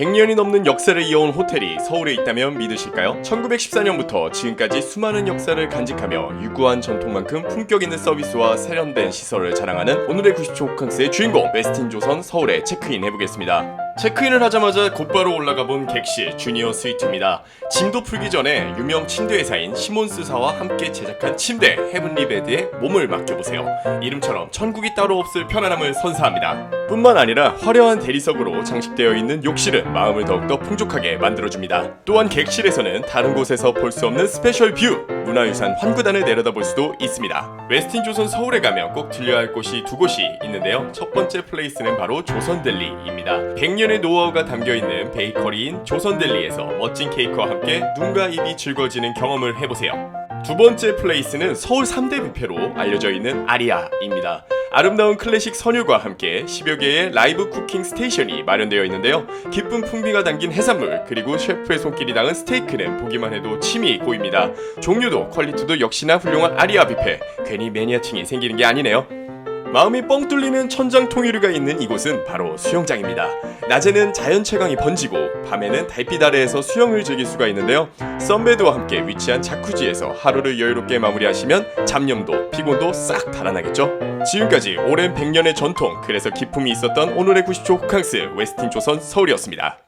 100년이 넘는 역사를 이어온 호텔이 서울에 있다면 믿으실까요? 1914년부터 지금까지 수많은 역사를 간직하며 유구한 전통만큼 품격 있는 서비스와 세련된 시설을 자랑하는 오늘의 90초 호캉스의 주인공 웨스틴 조선 서울에 체크인 해보겠습니다. 체크인을 하자마자 곧바로 올라가 본 객실 주니어 스위트입니다. 짐도 풀기 전에 유명 침대 회사인 시몬스사와 함께 제작한 침대 헤븐리 베드에 몸을 맡겨보세요. 이름처럼 천국이 따로 없을 편안함을 선사합니다. 뿐만 아니라 화려한 대리석으로 장식되어 있는 욕실은 마음을 더욱더 풍족하게 만들어줍니다. 또한 객실에서는 다른 곳에서 볼 수 없는 스페셜 뷰! 문화유산 환구단을 내려다볼 수도 있습니다. 웨스틴 조선 서울에 가면 꼭 들려야 할 곳이 두 곳이 있는데요. 첫 번째 플레이스는 바로 조선델리입니다. 100년의 노하우가 담겨있는 베이커리인 조선델리에서 멋진 케이크와 함께 눈과 입이 즐거워지는 경험을 해보세요. 두 번째 플레이스는 서울 3대 뷔페로 알려져 있는 아리아입니다. 아름다운 클래식 선율과 함께 10여 개의 라이브 쿠킹 스테이션이 마련되어 있는데요. 기쁜 풍미가 담긴 해산물 그리고 셰프의 손길이 닿은 스테이크는 보기만 해도 침이 고입니다. 종류도 퀄리티도 역시나 훌륭한 아리아 뷔페. 괜히 매니아층이 생기는 게 아니네요. 마음이 뻥 뚫리는 천장 통유리가 있는 이곳은 바로 수영장입니다. 낮에는 자연 채광이 번지고 밤에는 달빛 아래에서 수영을 즐길 수가 있는데요. 썬베드와 함께 위치한 자쿠지에서 하루를 여유롭게 마무리하시면 잡념도 피곤도 싹 달아나겠죠. 지금까지 오랜 100년의 전통 그래서 기품이 있었던 오늘의 90초 호캉스 웨스틴 조선 서울이었습니다.